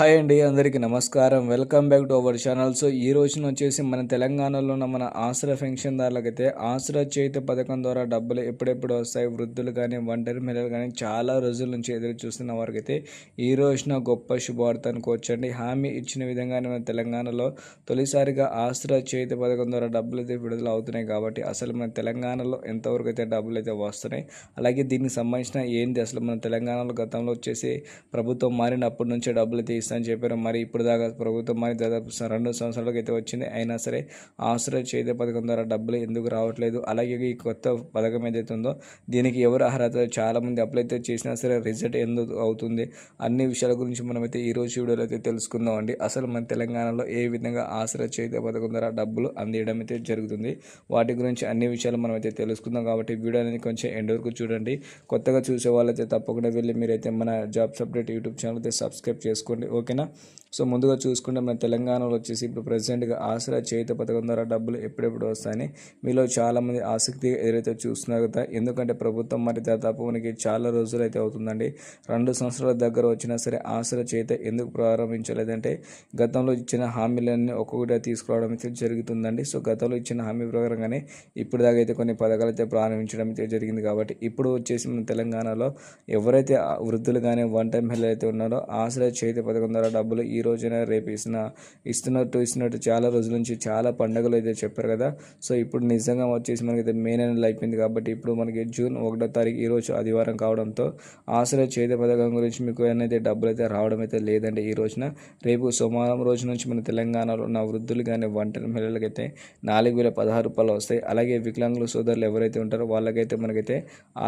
Hi అండి అందరికీ నమస్కారం. Welcome back to our channel. So ఈ రోజున వచ్చేసి మన తెలంగాణలో ఉన్న మన ఆశ్రయ పెన్షన్దారులకైతే ఆసరా చేతి పథకం ద్వారా డబ్బులు ఎప్పుడెప్పుడు వస్తాయి? వృద్ధులు కానీ ఒంటరి మహిళలు కానీ చాలా రోజుల నుంచి ఎదురు చూస్తున్న వారికైతే ఈ రోజున గొప్ప శుభవార్త అనుకోవచ్చండి. హామీ ఇచ్చిన విధంగానే మన తెలంగాణలో తొలిసారిగా ఆసరా చేతి పథకం ద్వారా డబ్బులు అయితే విడుదల అవుతున్నాయి కాబట్టి అసలు మన తెలంగాణలో ఎంతవరకు అయితే డబ్బులు అయితే వస్తున్నాయి? అలాగే దీనికి సంబంధించిన ఏంది? అసలు మన తెలంగాణలో గతంలో వచ్చేసి ప్రభుత్వం మారినప్పటి నుంచే డబ్బులు అయితే ఇస్తానని చెప్పారు. మరి ఇప్పుడు దాకా ప్రభుత్వం మరి దాదాపు రెండు సంవత్సరాలకు అయితే వచ్చింది. అయినా సరే ఆశ్రయ చేతి పథకం ద్వారా డబ్బులు ఎందుకు రావట్లేదు? అలాగే ఈ కొత్త పథకం ఏదైతే ఉందో దీనికి ఎవరు అర్హత? చాలామంది అప్లై అయితే చేసినా సరే రిజల్ట్ ఎందుకు అవుతుంది? అన్ని విషయాల గురించి మనమైతే ఈ రోజు వీడియోలో అయితే తెలుసుకుందాం అండి. అసలు మన తెలంగాణలో ఏ విధంగా ఆశ్రయ చేతి పథకం ద్వారా డబ్బులు అందియడం అయితే జరుగుతుంది? వాటి గురించి అన్ని విషయాలు మనం అయితే తెలుసుకుందాం కాబట్టి వీడియో అనేది కొంచెం ఎండ్ వరకు చూడండి. కొత్తగా చూసే వాళ్ళైతే తప్పకుండా వెళ్ళి మీరైతే మన జాబ్స్ అప్డేట్ యూట్యూబ్ ఛానల్ అయితే సబ్స్క్రైబ్ చేసుకోండి. ఓకేనా? సో ముందుగా చూసుకుంటే మన తెలంగాణలో వచ్చేసి ఇప్పుడు ప్రజెంట్గా ఆసరా చేత పథకం ద్వారా డబ్బులు ఎప్పుడెప్పుడు వస్తాయని మీలో చాలామంది ఆసక్తిగా ఎదురైతే చూస్తున్నారు కదా ఎందుకంటే ప్రభుత్వం మరి దాదాపు మనకి చాలా రోజులు అయితే అవుతుందండి. రెండు సంవత్సరాల దగ్గర వచ్చినా సరే ఆసరా చేత ఎందుకు ప్రారంభించలేదంటే గతంలో ఇచ్చిన హామీలన్నీ ఒక్కొక్కటి తీసుకురావడం అయితే జరుగుతుందండి. సో గతంలో ఇచ్చిన హామీ ప్రకారంగానే ఇప్పుడు దాకా అయితే కొన్ని పథకాలు అయితే ప్రారంభించడం అయితే జరిగింది కాబట్టి ఇప్పుడు వచ్చేసి మన తెలంగాణలో ఎవరైతే వృద్ధులు కానీ వన్ టైం మహిళలు అయితే ఉన్నారో ఆసరా చేతి పథకం ద్వారా డబ్బులు ఈ రోజున రేపు ఇస్తున్న ఇస్తున్నట్టు ఇస్తున్నట్టు చాలా రోజుల నుంచి చాలా పండుగలు అయితే చెప్పారు కదా. సో ఇప్పుడు నిజంగా వచ్చేసి మనకైతే మే నెల అయిపోయింది కాబట్టి ఇప్పుడు మనకి జూన్ ఒకటో తారీఖు ఈరోజు ఆదివారం కావడంతో ఆశ్రయ చేతి పథకం గురించి మీకు ఏమైతే డబ్బులు అయితే రావడం అయితే లేదండి ఈ రోజున రేపు సోమవారం రోజు నుంచి మన తెలంగాణలో ఉన్న వృద్ధులు కానీ వంటల మహిళలకైతే నాలుగు వేల పదహారు రూపాయలు వస్తాయి. అలాగే వికలాంగుల సోదరులు ఎవరైతే ఉంటారో వాళ్ళకైతే మనకైతే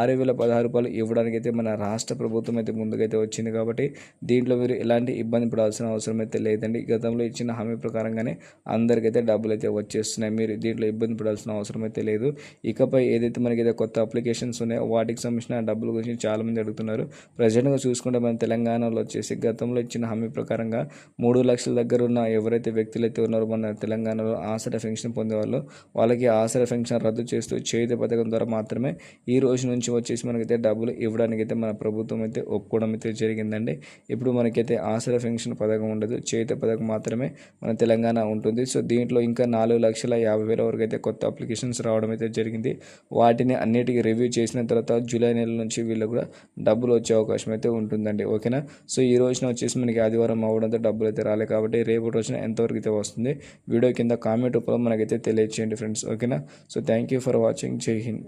ఆరు వేల పదహారు రూపాయలు ఇవ్వడానికి అయితే మన రాష్ట్ర ప్రభుత్వం అయితే ముందుకైతే వచ్చింది కాబట్టి దీంట్లో మీరు ఎలాంటి ఇబ్బంది పడాల్సిన అవసరం అయితే లేదండి. గతంలో ఇచ్చిన హామీ ప్రకారంగానే అందరికైతే డబ్బులు అయితే వచ్చేస్తున్నాయి. మీరు దీంట్లో ఇబ్బంది పడాల్సిన అవసరం అయితే లేదు. ఇకపై ఏదైతే మనకి కొత్త అప్లికేషన్స్ ఉన్నాయో వాటికి సంబంధించిన డబ్బుల గురించి చాలామంది అడుగుతున్నారు. ప్రజెంట్గా చూసుకుంటే మన తెలంగాణలో వచ్చేసి గతంలో ఇచ్చిన హామీ ప్రకారంగా మూడు లక్షల దగ్గర ఉన్న ఎవరైతే వ్యక్తులు అయితే ఉన్నారో మన తెలంగాణలో ఆసర పెన్షన్ పొందేవాళ్ళు వాళ్ళకి ఆసర పెన్షన్ రద్దు చేస్తూ చేతి పథకం ద్వారా మాత్రమే ఈ రోజు నుంచి వచ్చేసి మనకైతే డబ్బులు ఇవ్వడానికైతే మన ప్రభుత్వం అయితే ఒప్పుకోవడం అయితే జరిగిందండి. ఇప్పుడు మనకైతే ఆసర పెన్షన్ పథకం ఉండదు. చేతి పథకం మాత్రమే మన తెలంగాణ ఉంటుంది. సో దీంట్లో ఇంకా నాలుగు లక్షల యాభై వేల వరకు అయితే కొత్త అప్లికేషన్స్ రావడం అయితే జరిగింది. వాటిని అన్నిటికీ రివ్యూ చేసిన తర్వాత జూలై నెల నుంచి వీళ్ళు కూడా డబ్బులు వచ్చే అవకాశం అయితే ఉంటుందండి. ఓకేనా? సో ఈ రోజున వచ్చేసి మనకి ఆదివారం అవ్వడంతో డబ్బులు అయితే రాలేదు కాబట్టి రేపు రోజున ఎంతవరకు అయితే వస్తుంది వీడియో కింద కామెంట్ రూపంలో మనకైతే తెలియచేయండి ఫ్రెండ్స్. ఓకేనా? So thank you for watching. జై హింద్.